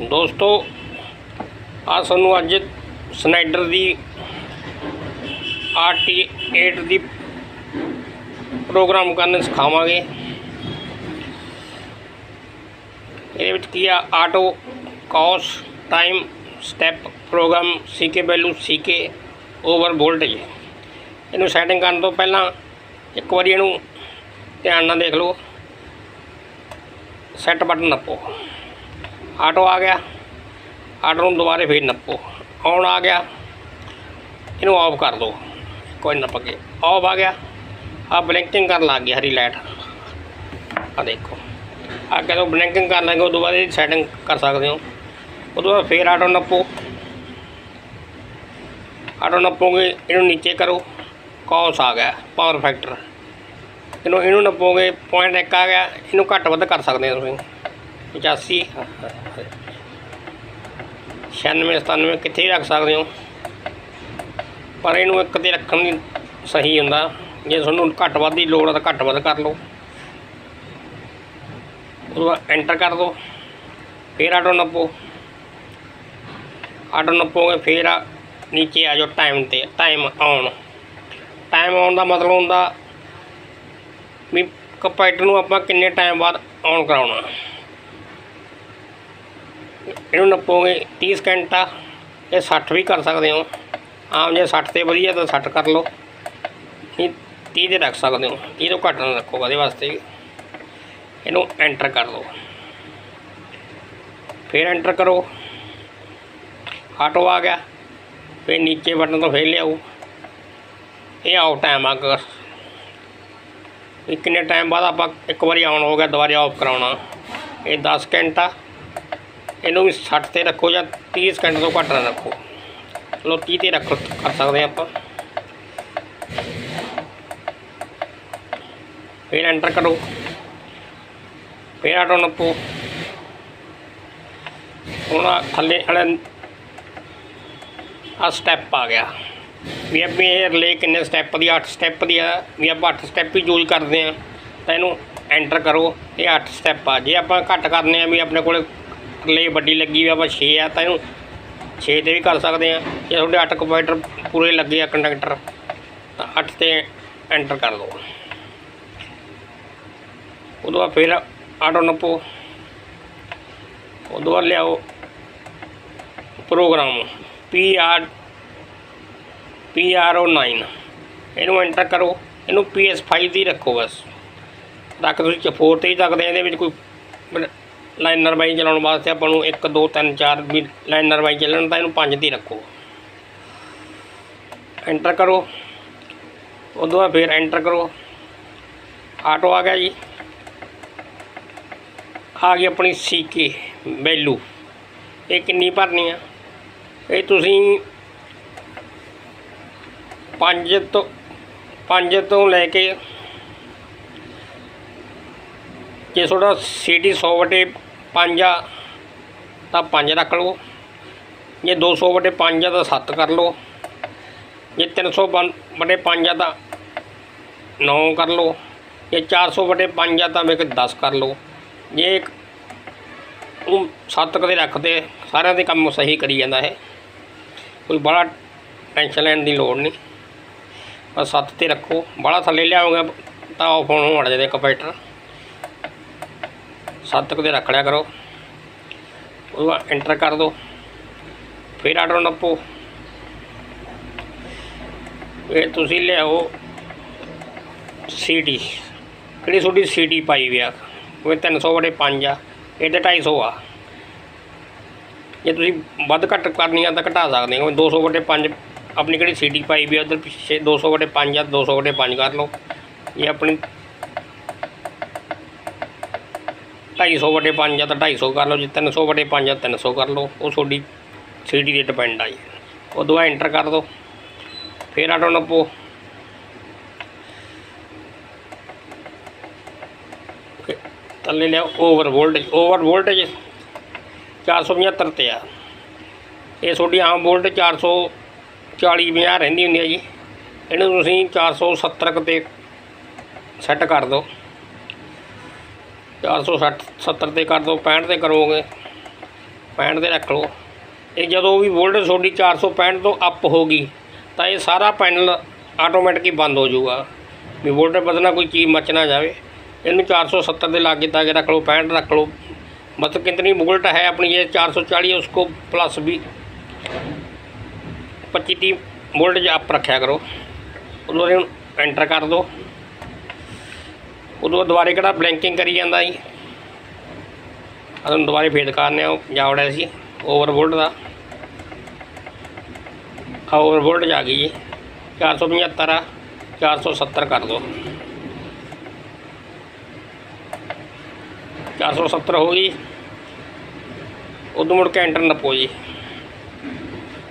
ਦੋਸਤੋ, ਆ ਸਾਨੂੰ ਅੱਜ ਸਨਾਈਡਰ ਦੀ RT8 ਦੀ ਪ੍ਰੋਗਰਾਮ ਕਰਨ ਸਿਖਾਵਾਂਗੇ। ਇਹਦੇ ਵਿੱਚ ਕੀ ਆ? Auto cos time step program CK value CK over voltage ਇਹਨੂੰ ਸੈਟਿੰਗ ਕਰਨ ਤੋਂ ਪਹਿਲਾਂ ਇੱਕ ਵਾਰੀ ਇਹਨੂੰ ਧਿਆਨ ਨਾਲ ਦੇਖ ਲਓ। ਸੈੱਟ ਬਟਨ ਨੱਪੋ ਆਟੋ ਆ ਗਿਆ। ਆਟੋ ਨੂੰ ਦੁਬਾਰੇ ਫੇਰ ਨੱਪੋ। ਆਨ ਆ ਗਿਆ। ਇਹਨੂੰ ਆਫ ਕਰ ਦਿਓ ਕੋਈ ਨੱਪ ਕੇ ਆਫ ਆ ਗਿਆ। ਆ ਬਲਿੰਕਿੰਗ ਕਰਨ ਲੱਗ ਗਈ ਹਰੀ ਲਾਈਟ ਆ ਦੇਖੋ। ਆ ਜਦੋਂ ਬਲਿੰਕਿੰਗ ਕਰਨ ਲੱਗੇ, ਉਦੋਂ ਬਾਅਦ ਇਹਦੀ ਸੈਟਿੰਗ ਕਰ ਸਕਦੇ ਹੋ। ਉਦੋਂ ਬਾਅਦ ਫੇਰ ਆਟੋ ਨੱਪੋ। ਆਟੋ ਨੱਪੋਗੇ, ਇਹਨੂੰ ਨੀਚੇ ਕਰੋ। ਕੌਸ ਆ ਗਿਆ। ਪਾਵਰ ਫੈਕਟਰ ਇਹਨੂੰ ਇਹਨੂੰ ਨੱਪੋਗੇ ਪੁਆਇੰਟ ਇੱਕ ਆ ਗਿਆ। ਇਹਨੂੰ ਘੱਟ ਵੱਧ ਕਰ ਸਕਦੇ ਹੋ ਤੁਸੀਂ। 85 96 97 ਕਿੱਥੇ ਰੱਖ ਸਕਦੇ ਹੋ। ਪਰ ਇਹਨੂੰ ਇੱਕ ਤੇ ਰੱਖਣ ਦੀ ਸਹੀ ਹੁੰਦਾ। ਜੇ ਤੁਹਾਨੂੰ ਘੱਟ ਵੱਧ ਦੀ ਲੋੜ ਹੈ ਤਾਂ ਘੱਟ ਵੱਧ ਕਰ ਲਓ। ਉਹ ਐਂਟਰ ਕਰ ਦਿਓ। ਫਿਰ ਆਟੋ ਨੱਪੋ। ਆਟੋ ਨੱਪੋਗੇ, ਫਿਰ ਨੀਚੇ ਆ ਜਾਓ ਟਾਈਮ ਤੇ। ਟਾਈਮ ਆਉਣ ਟਾਈਮ ਆਉਣ ਦਾ ਮਤਲਬ ਹੁੰਦਾ ਵੀ ਕੰਪਿਊਟਰ ਨੂੰ ਆਪਾਂ ਕਿੰਨੇ ਟਾਈਮ ਬਾਅਦ ਆਨ ਕਰਾਉਣਾ। ਇਹਨੂੰ ਨੱਪੋਗੇ 30 ਸਕਿੰਟ ਆ ਇਹ 60 ਵੀ ਕਰ ਸਕਦੇ ਹੋ। ਆਮ ਜੇ 60 ਤੇ ਵਧੀਆ ਤਾਂ 60 ਕਰ ਲਓ। ਨਹੀਂ 30 ਤੇ ਰੱਖ ਸਕਦੇ ਹੋ। 30 ਤੋਂ ਘੱਟ ਨਾ ਰੱਖੋ ਉਹਦੇ ਵਾਸਤੇ ਇਹਨੂੰ ਐਂਟਰ ਕਰ ਲਓ। ਫਿਰ ਐਂਟਰ ਕਰੋ। ਆਟੋ ਆ ਗਿਆ। ਫਿਰ ਨੀਚੇ ਬਟਨ ਤੋਂ ਫੇਰ ਲਿਆਓ। ਇਹ ਆਊਟ ਟਾਈਮ ਆ ਗ- ਕਿੰਨੇ ਟਾਈਮ ਬਾਅਦ ਆਪਾਂ ਇੱਕ ਵਾਰੀ ਆਨ ਹੋ ਗਿਆ, ਦੁਬਾਰਾ ਆਫ ਕਰਾਉਣਾ। ਇਹ 10 ਸਕਿੰਟ ਆ ਇਹਨੂੰ ਵੀ 60 ਤੇ ਰੱਖੋ ਜਾਂ 30 ਸਕਿੰਟ ਤੋਂ ਘੱਟ ਨਾ ਰੱਖੋ। ਚਲੋ 30 ਤੇ ਰੱਖ ਕਰ ਸਕਦੇ ਆਪਾਂ। ਫਿਰ ਐਂਟਰ ਕਰੋ। ਫਿਰ ਆਟੋ ਨੱਪੋ। ਹੁਣ ਥੱਲੇ ਵਾਲੇ ਆ ਸਟੈਪ ਆ ਗਿਆ। ਵੀ ਆਪਾਂ ਇਹ ਰਿਲੇ ਕਿੰਨੇ ਸਟੈਪ ਦੀ 8 ਸਟੈਪ ਦੀ ਆ। ਵੀ ਆਪਾਂ 8 ਸਟੈਪ ਹੀ ਯੂਜ਼ ਕਰਦੇ ਆ ਤਾਂ ਇਹਨੂੰ ਐਂਟਰ ਕਰੋ। ਇਹ 8 ਸਟੈਪ ਆ। ਜੇ ਆਪਾਂ ਘੱਟ ਕਰਨੇ ਆ ਵੀ ਆਪਣੇ ਕੋਲ ਰਿਲੇ ਵੱਡੀ ਲੱਗੀ ਵੀ ਆਪਾਂ 6 ਆ ਤਾਂ ਇਹਨੂੰ 6 ਤੇ ਵੀ ਕਰ ਸਕਦੇ ਆ। ਜੇ ਤੁਹਾਡੇ 8 ਕੰਪਿਊਟਰ ਪੂਰੇ ਲੱਗੇ ਆ, ਕੰਡਕਟਰ, ਤਾਂ 8 ਤੇ ਐਂਟਰ ਕਰ ਦਿਓ ਉਦੋਂ ਬਾਅਦ ਫਿਰ ਆਟੋ ਨੱਪੋ। ਉਦੋਂ ਬਾਅਦ ਲਿਆਓ program, P R P R O 9 ਇਹਨੂੰ ਐਂਟਰ ਕਰੋ। ਇਹਨੂੰ ਪੀ ਐਸ 5 ਦੀ ਰੱਖੋ ਬਸ। ਤੱਕ ਤੁਸੀਂ 4 ਤੇ ਹੀ ਸਕਦੇ ਇਹਦੇ ਵਿੱਚ ਕੋਈ ਲਾਈਨਰ ਬਾਈ ਚਲਾਉਣ ਵਾਸਤੇ ਆਪਾਂ ਨੂੰ 1 2 3 4 ਵੀ ਲਾਈਨਰ ਬਾਈ ਚੱਲਣ ਤਾਂ ਇਹਨੂੰ 5 ਦੀ ਰੱਖੋ। ਐਂਟਰ ਕਰੋ। ਉਦੋਂ ਬਾਅਦ ਫਿਰ ਐਂਟਰ ਕਰੋ। ਆਟੋ ਆ ਗਿਆ ਜੀ। ਆ ਗਈ ਆਪਣੀ ਸੀਕੇ ਵੈਲੂ। ਇਹ ਕਿੰਨੀ ਭਰਨੀ ਆ? ਇਹ ਤੁਸੀਂ ਪੰਜ ਤੋਂ ਪੰਜ ਤੋਂ ਲੈ ਕੇ ਜੇ ਤੁਹਾਡਾ ਸੀਟੀ 100 ਵਟੇ 5 ਆ, ਤਾਂ 5 ਰੱਖ ਲਓ ਜੇ 200 ਵਟੇ 5 ਆ, ਤਾਂ 7 ਕਰ ਲਓ ਜੇ 300 ਬਨ- ਵਟੇ 5 ਆ, ਤਾਂ 9 ਕਰ ਲਓ ਜੇ 400 ਵਟੇ 5 ਆ, ਤਾਂ ਵੇਖ 10 ਕਰ ਲਓ ਜੇ ਇੱਕ ਉਹ ਸੱਤ ਕਦੇ ਰੱਖਦੇ, ਸਾਰਿਆਂ ਦੇ ਕੰਮ ਸਹੀ ਕਰੀ ਜਾਂਦਾ ਹੈ ਕੋਈ ਬੜਾ ਟੈਨਸ਼ਨ ਲੈਣ ਦੀ ਲੋੜ ਨਹੀਂ। ਬਸ ਸੱਤ ਤੇ ਰੱਖੋ। ਬੜਾ ਥੱਲੇ ਲਿਆਓਗੇ ਤਾਂ ਆਫ ਹੋਣ ਹਟ ਜਾਂਦੇ ਕੰਪਿਊਟਰ ਸੱਤ ਕਦੇ ਰੱਖ ਲਿਆ ਕਰੋ। ਬਾਅਦ ਐਂਟਰ ਕਰ ਦਿਓ ਫਿਰ ਆਰਡਰ ਨੱਪੋ। ਇਹ ਤੁਸੀਂ ਲਿਆਓ ਸੀਡੀ ਕਿਹੜੀ ਤੁਹਾਡੀ ਸੀਡੀ ਪਾਈ ਵੀ ਆ, ਉਹ 300 ਵਟੇ 5 ਆ, ਇਹ ਤੇ 250 ਆ। ਜੇ ਤੁਸੀਂ ਵੱਧ ਘੱਟ ਕਰਨੀ ਆ ਤਾਂ ਘਟਾ ਸਕਦੇ ਹੋ। 200 ਵਟੇ 5 ਆਪਣੀ ਕਿਹੜੀ ਸੀਡੀ ਪਾਈ ਵੀ ਆ, ਉਧਰ ਪਿੱਛੇ 200 ਵਟੇ 5 ਆ 200 ਵਟੇ 5 ਕਰ ਲਓ। ਇਹ ਆਪਣੀ 250 ਵਟੇ 5 ਆ ਤਾਂ 250 ਕਰ ਲਓ, ਜੇ 300 ਵਟੇ 5 ਆ 300 ਕਰ ਲਓ। ਉਹ ਤੁਹਾਡੀ ਸੀਡੀ ਤੇ ਡਿਪੈਂਡ ਆ ਜੀ। ਉਦੋਂ ਬਾਅਦ ਐਂਟਰ ਕਰ ਦਿਓ। ਫਿਰ ਆਟੋ ਨੱਪੋ। ਥੱਲੇ ਲਿਆ ਓਵਰ ਵੋਲਟੇਜ ਓਵਰ ਵੋਲਟੇਜ 475 ਤੇ ਆ। ਇਹ ਤੁਹਾਡੀ ਆਮ ਵੋਲਟ 440 50 ਰਹਿੰਦੀ ਹੁੰਦੀ ਹੈ ਜੀ। ਇਹਨੂੰ ਤੁਸੀਂ 470 ਕੁ ਤੇ ਸੈੱਟ ਕਰ ਦਿਓ। 460 70 ਤੇ ਕਰ ਦਿਓ 65 ਤੇ ਕਰੋਗੇ 65 ਤੇ ਰੱਖ ਲਓ ਇਹ ਜਦੋਂ ਵੀ ਵੋਲਟੇਜ ਤੁਹਾਡੀ 465 ਤੋਂ ਅਪ ਹੋਗੀ ਤਾਂ ਇਹ ਸਾਰਾ ਪੈਨਲ ਆਟੋਮੈਟਿਕ ਹੀ ਬੰਦ ਹੋ ਜਾਊਗਾ ਵੀ ਵੋਲਟੇਜ ਵਧਣਾ ਕੋਈ ਚੀਜ਼ ਮੱਚ ਨਾ ਜਾਵੇ ਇਹਨੂੰ 470 ਦੇ ਲਾਗੇ ਤਾਗੇ ਰੱਖ ਲਓ 65 ਰੱਖ ਲਓ बस कितनी वोल्ट है अपनी ये 440 उसको प्लस भी पच्ची तीस वोल्ट अप रखा करो ਉਦੋਂ ਇਹਨੂੰ ਐਂਟਰ ਕਰ ਦਿਓ ਉਦੋਂ ਦੁਬਾਰੇ ਕਿਹੜਾ ਬਲੈਂਕਿੰਗ ਕਰੀ ਜਾਂਦਾ ਜੀ। ਅਦੋਂ ਦੁਬਾਰੇ ਫੇਰ ਦਿਖਾਉਂਦੇ ਆ ਜਾਵੜਿਆ ਸੀ ਓਵਰ ਵੋਲਟ ਦਾ। ਆ ਓਵਰ ਵੋਲਟ ਜਾ ਗਈ ਜੀ। 475 ਆ 470 ਕਰ ਦਿਓ 470 ਹੋ ਗਈ। ਉਦੋਂ ਮੁੜ ਕੇ ਐਂਟਰ ਨੱਪੋ ਜੀ।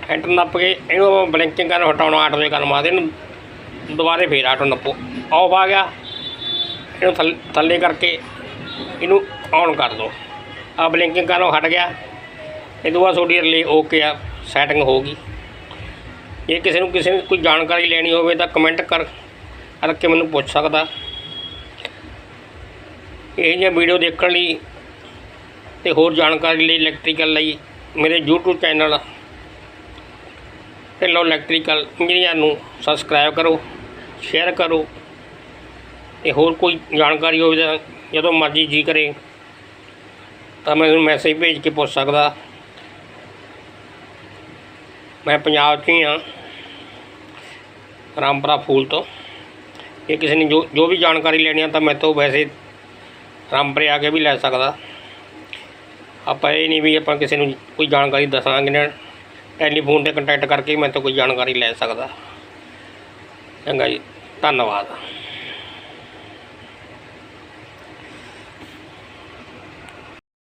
ਐਂਟਰ ਨੱਪ ਕੇ ਇਹਨੂੰ ਆਪਾਂ ਬਲਿੰਕਿੰਗ ਕਰਨ ਹਟਾਉਣਾ ਆਟੋ ਦੇ ਕਰਨ ਮਾਰਦੇ ਇਹਨੂੰ ਦੁਬਾਰੇ ਫੇਰ ਆਟੋ ਨੱਪੋ। ਆਫ ਆ ਗਿਆ। ਇਹਨੂੰ ਥੱਲੇ ਥੱਲੇ ਕਰਕੇ ਇਹਨੂੰ ਔਨ ਕਰ ਦਿਓ ਆ ਬਲਿੰਕਿੰਗ ਕਰਨੋਂ ਹਟ ਗਿਆ? ਇਹ ਤੋਂ ਬਾਅਦ ਤੁਹਾਡੀ ਰਿਲੇ ਓਕੇ ਆ ਸੈਟਿੰਗ ਹੋ ਗਈ। ਜੇ ਕਿਸੇ ਨੂੰ ਕਿਸੇ ਨੂੰ ਕੋਈ ਜਾਣਕਾਰੀ ਲੈਣੀ ਹੋਵੇ ਤਾਂ ਕਮੈਂਟ ਕਰ ਕਰਕੇ ਮੈਨੂੰ ਪੁੱਛ ਸਕਦਾ। ਇਹ ਜਿਹੀਆਂ ਵੀਡੀਓ ਦੇਖਣ ਲਈ ਤੇ ਹੋਰ ਜਾਣਕਾਰੀ ਲਈ ਇਲੈਕਟ੍ਰੀਕਲ ਲਈ ਮੇਰੇ YouTube channel Dhillon electrical engineer ਨੂੰ ਸਬਸਕ੍ਰਾਈਬ ਕਰੋ ਸ਼ੇਅਰ ਕਰੋ। ਤੇ ਹੋਰ ਕੋਈ ਜਾਣਕਾਰੀ ਹੋਵੇ ਤਾਂ ਜਦੋਂ ਮਰਜ਼ੀ ਜੀ ਕਰੇ, ਤਾਂ ਮੈਨੂੰ ਮੈਸੇਜ ਭੇਜ ਕੇ ਪੁੱਛ ਸਕਦਾ। ਮੈਂ ਪੰਜਾਬ 'ਚ ਹੀ ਹਾਂ, ਰਾਮਪੁਰਾ ਫੂਲ ਤੋਂ। ਇਹ ਕਿਸੇ ਨੇ ਜੋ ਜੋ ਵੀ ਜਾਣਕਾਰੀ ਲੈਣੀ ਆ ਤਾਂ ਮੈਂ ਤੋਂ ਵੈਸੇ ਰਾਮਪੁਰੇ ਆ ਕੇ ਵੀ ਲੈ ਸਕਦਾ। ਆਪਾਂ ਇਹ ਨਹੀਂ ਵੀ ਆਪਾਂ ਕਿਸੇ ਨੂੰ ਕੋਈ ਜਾਣਕਾਰੀ ਦੱਸਾਂਗੇ ਨਾ ਟੈਲੀਫੋਨ ਤੇ ਕੰਟੈਕਟ ਕਰਕੇ ਮੈਂ ਤੋਂ ਕੋਈ ਜਾਣਕਾਰੀ ਲੈ ਸਕਦਾ। ਚੰਗਾ ਜੀ, ਧੰਨਵਾਦ।